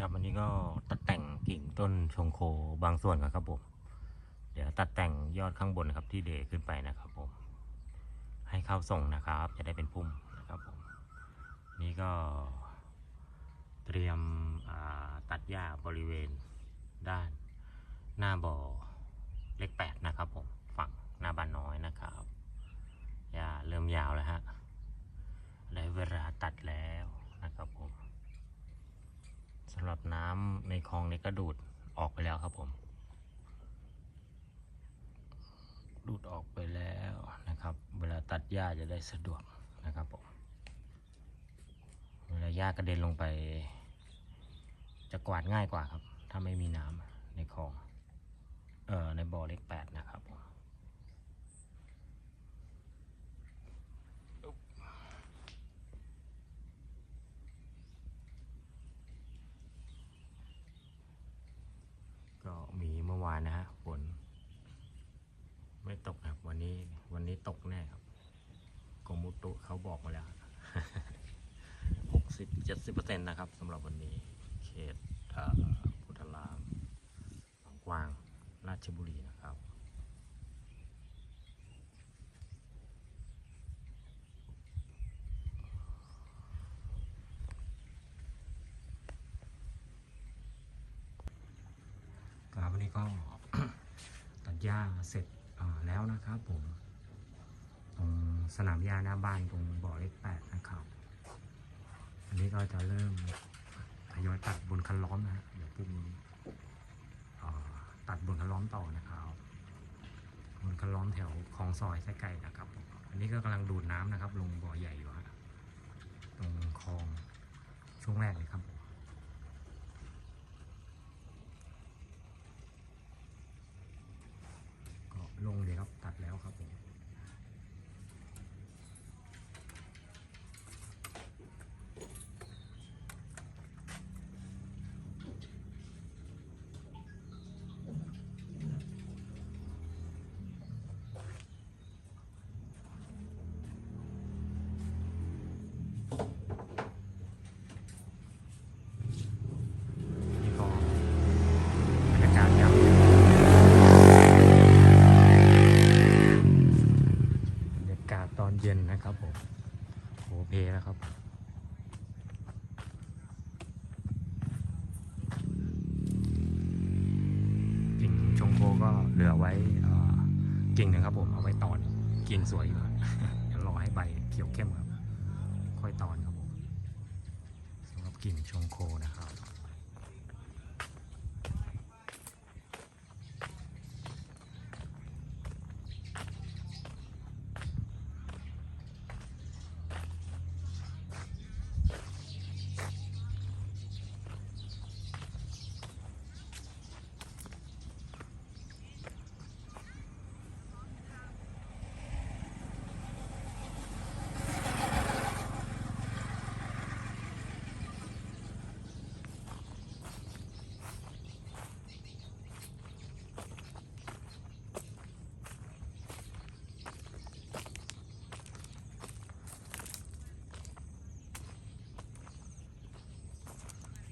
ครับอันนี้ก็ตัดแต่งกิ่งต้นชงโคบางส่วนก่อนครับผม เดี๋ยวตัดแต่งยอดข้างบนนะครับที่เดขึ้นไปนะครับผม ให้เข้าส่งนะครับ จะได้เป็นพุ่มนะครับผม นี่ก็เตรียมตัดหญ้าบริเวณด้านหน้าบ่อเลขแปดนะครับผม ฝั่งหน้าบ้านน้อยนะครับหญ้าเริ่มยาวแล้วฮะได้เวลาตัดแล้วนะครับผม สำหรับน้ำในคลองนี้ก็ดูดออกไปแล้วครับผม ดูดออกไปแล้วนะครับ เวลาตัดหญ้าจะได้สะดวกนะครับผม เวลาหญ้ากระเด็นลงไป จะกวาดง่ายกว่าครับ ถ้าไม่มีน้ำในคลอง เอ่อในบ่อเล็กแปดนะครับผม ก็มีเมื่อวานนะฮะฝนไม่ตกนะครับ วันนี้วั นี้ตกแน่ครับกรมอุตุเขาบอกมาแล้วหกสิบเจ็ดสิบเปอร์เซ็นต์นะครับสำหรับวันนี้ เขตอ่อพุทธารามบางกวาง ราชบุรีนะครับครับวันนี้ก็ตัดหญ้าเสร็จแล้วนะครับผม สนามหญ้าหน้าบ้านตรงบ่อเลขแปดนะครับ อันนี้ก็จะเริ่มทยอยตัดบนคันล้อมนะฮะเดี๋ยวพรุ่งนี้ตัดบนคันล้อมต่อนะครับบนคันล้อมแถวคลองซอยใกล้ๆนะครับ อันนี้ก็กำลังดูดน้ำนะครับ ลงบ่อใหญ่อยู่ฮะตรงคลองช่วงแรกเลยครับ เขียวเข้มครับ ค่อยตอนครับผมสำหรับกิ่งชงโคนะครับ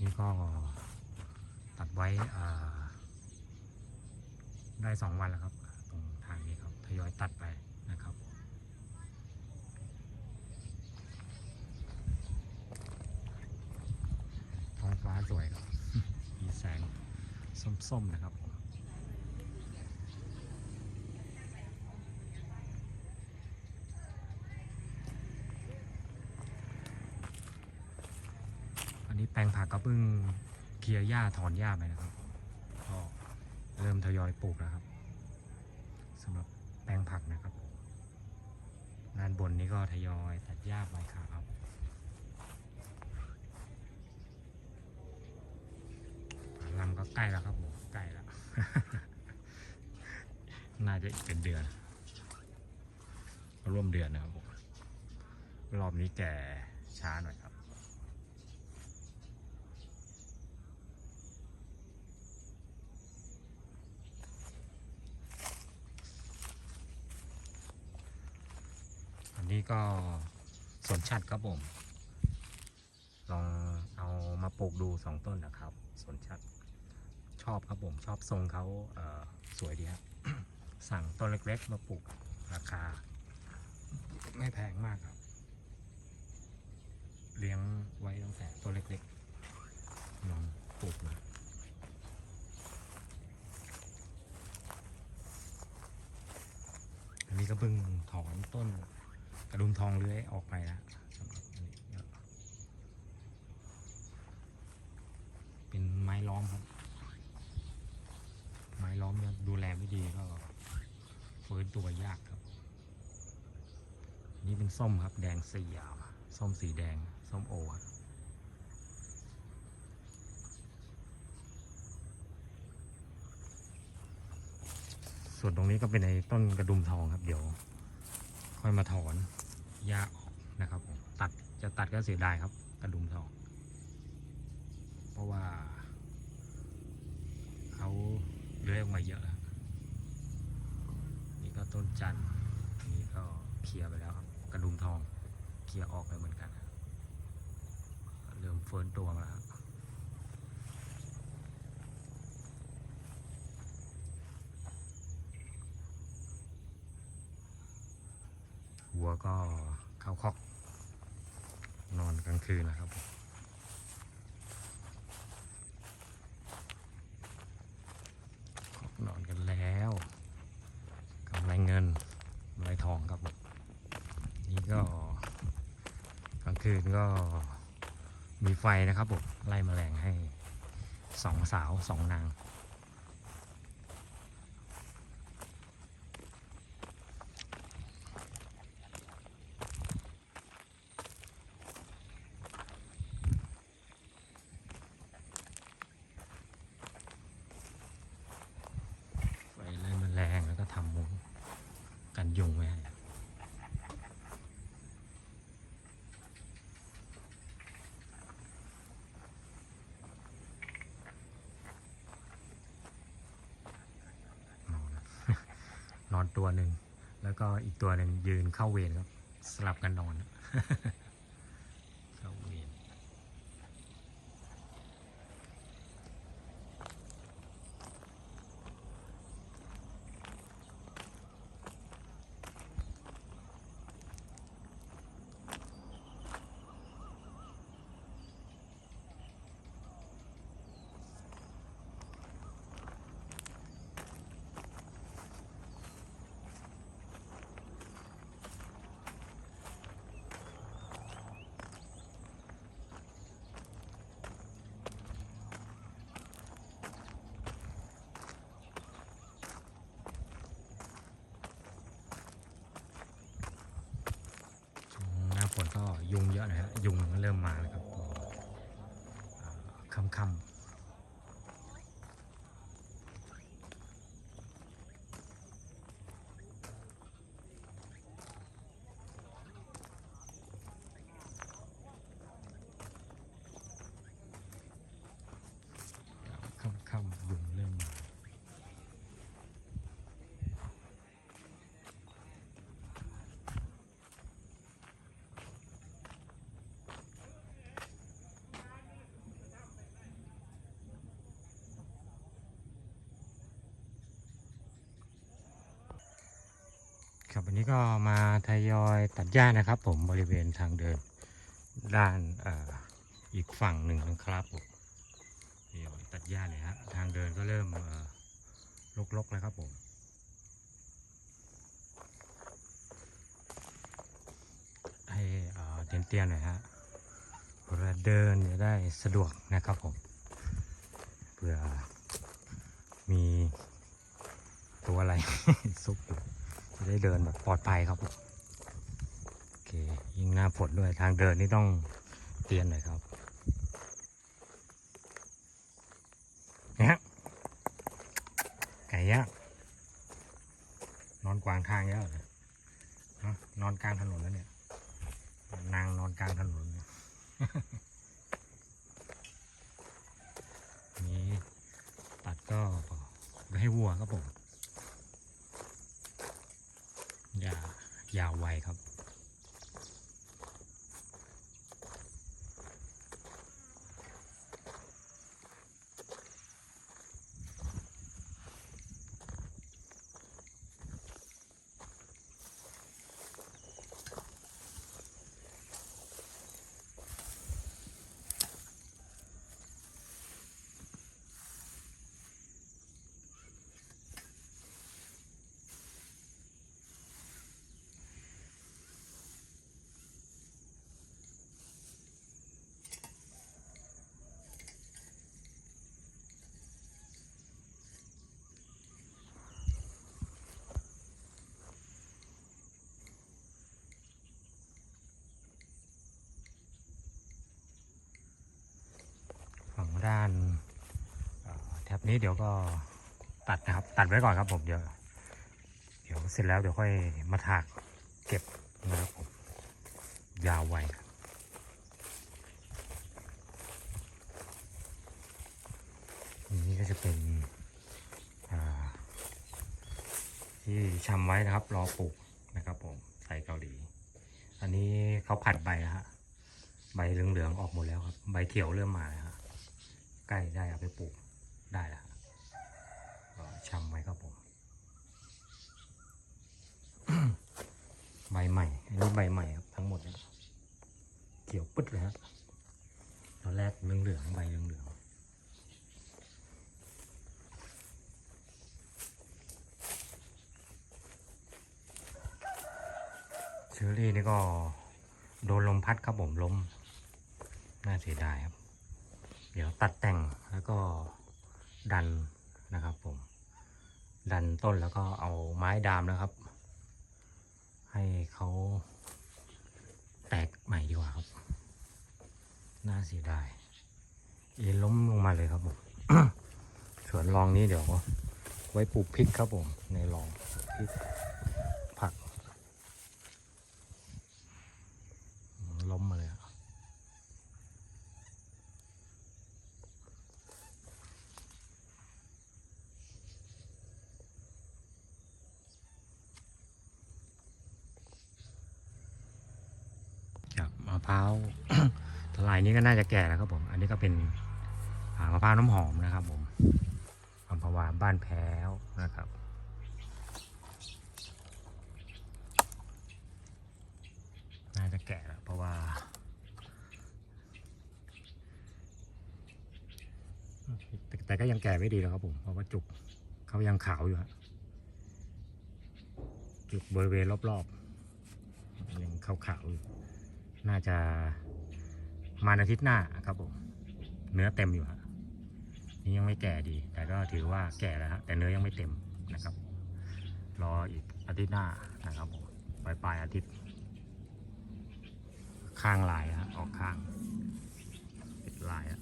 นี่ก็ตัดไว้ได้สองวันแล้วครับ ตรงทางนี้ครับทยอยตัดไปนะครับท้องฟ้าสวยครับมีแสงส้มๆนะครับผมอันนี้แป ลงผักก็เพิ่งเคลียร์หญ้าถอนหญ้าไปนะครับก็เริ่มทยอยปลูกแล้วครับสำหรับแปลงผักนะครับด้านบนนี้ก็ทยอยตัดหญ้าไปครับลำก็ใกล้แล้วครับผมใกล้แล้ว น่าจะอีกเป็นเดือนร่วมเดือนนะครับผมรอบนี้แก่ช้าหน่อยครับ ก็สวนชัดครับผม ลองเอามาปลูกดูสองต้นนะครับสวนชัด ชอบครับผมชอบทรงเขาเสวยดีครับสั่งต้นเล็กๆ มาปลูกราคา ไม่แพงมากครับ เลี้ยงไว้ตั้งแต่ตัวเล็กๆลองปลูกมาอันนี้ก็เพิ่งถอนต้น กระดุมทองเลื้อยออกไปแล้วสำหรับอันนี้เป็นไม้ล้อมครับ ไม้ล้อมเนี่ยดูแลไม่ดีก็ฟื้นตัวยากครับ นี่เป็นส้มครับ แดงสียาวส้มสีแดง ส้มโอครับส่วนตรงนี้ก็เป็นในต้นกระดุมทองครับ เดี๋ยว ค่อยมาถอน หญ้าออกนะครับผมตัดจะตัดก็เสียดายครับกระดุมทองเพราะว่าเขาเลื้อยออกมาเยอะนี่ก็ต้นจันทร์นนี้ก็เคลียร์ไปแล้วครับกระดุมทองเคลียร์ออกไปเหมือนกันเริ่มเฟิร์นตัวมาแล้วครับหัวก็ ข้าคอก นอนกลางคืนนะครับผมคอกนอนกันแล้วกำไรเงินกำไรทองครับ นี่ก็กลางคืนก็มีไฟนะครับผมไล่แมลงให้สองสาวสองนาง ไฟไล่แมลงแล้วก็ทำมุ้ง กันยุงไว้ให้นอนนอนตัวหนึ่ง แล้วก็อีกตัวหนึ่งยืนเข้าเวรครับ สลับกันนอน เข้าเวร ช่วงหน้าฝนก็ยุงเยอะนะฮะยุงเริ่มมาแล้วครับค่ำค่ำค่ำค่ำๆยุงเริ่มมา ครับวันนี้ก็มาทยอยตัดหญ้านะครับ ผมบริเวณทางเดินด้านออีกฝั่งหนึ่งนะครับผมทยอยตัดหญ้าเลยฮะทางเดินก็เริ่มลกๆแล้วครับผมให้เตี้ยๆหน่อยฮะเวลาเดินจะได้สะดวกนะครับผมเผื่อมีตัวอะไรซุกอยู่ จะได้เดินแบบปลอดภัยครับผมโอเคยิ่งหน้าฝนด้วยทางเดินนี่ต้องเตียนหน่อยครับนี่ยไก่ย่างนอนกวางทางเยอะเลยนอนกลางถนนแล้วเนี่ยนางนอนกลางถนนนี่ตัดก็ให้วัวครับผม ยา ยาวไวครับ ด้านแถบนี้เดี๋ยวก็ตัดนะครับ ตัดไว้ก่อนครับผมเดี๋ยวเดี๋ยวเสร็จแล้วเดี๋ยวค่อยมาถากเก็บนะครับผมยาวไวนี่ก็จะเป็นที่ชำไว้นะครับ รอปลูกนะครับผมใส่เกาหลี อันนี้เขาผัดใบนะฮะใบเหลืองๆออกหมดแล้วครับ ใบเขียวเริ่มมาแล้วฮะ ใกล้ได้เอาไปปลูกได้แล้วฮะก็ชำไว้ครับผมใบใหม่ อันนี้ใบใหม่ครับทั้งหมดเนี่ยวปึ๊ดเลยฮะตอนแรกเหลืองๆใบเหลืองๆเชอรี่นี่ก็โดนลมพัดครับผมล้ม น่าเสียดายครับ ดี๋ยวตัดแต่งแล้วก็ดันนะครับผม ดันต้นแล้วก็เอาไม้ดามนะครับ ให้เขาแตกใหม่ดีกว่าครับ น่าเสียดายเอ็นล้มลงมาเลยครับผมส่วนรองนี้เดี๋ยวไว้ปลูกพริกครับผมในรองพริกผักอืมล้มมาเลยอะครับมะ พร้าวลายนี้ก็น่าจะแก่แล้วครับผม อันนี้ก็เป็นอ่ามะพร้าวน้ำหอมนะครับ ผมอัมพวาบ้านแพ้วนะครับ น่าจะแก่แล้วเพราะว่าแต่แต่ก็ยังแก่ไม่ดีแล้วครับผม เพราะว่าจุกเขายังขาวอยู่ฮะจุกบริเวณรอบๆยังขาวๆอยู่ น่าจะมาอาทิตย์หน้าครับผมเนื้อเต็มอยู่ฮะนี่ยังไม่แก่ดี แต่ก็ถือว่าแก่แล้วฮะแต่เนื้อยังไม่เต็มนะครับ รออีกอาทิตย์หน้านะครับผมปลายปลายอาทิตย์ ข้างลายฮะออกข้างปิดลายอะ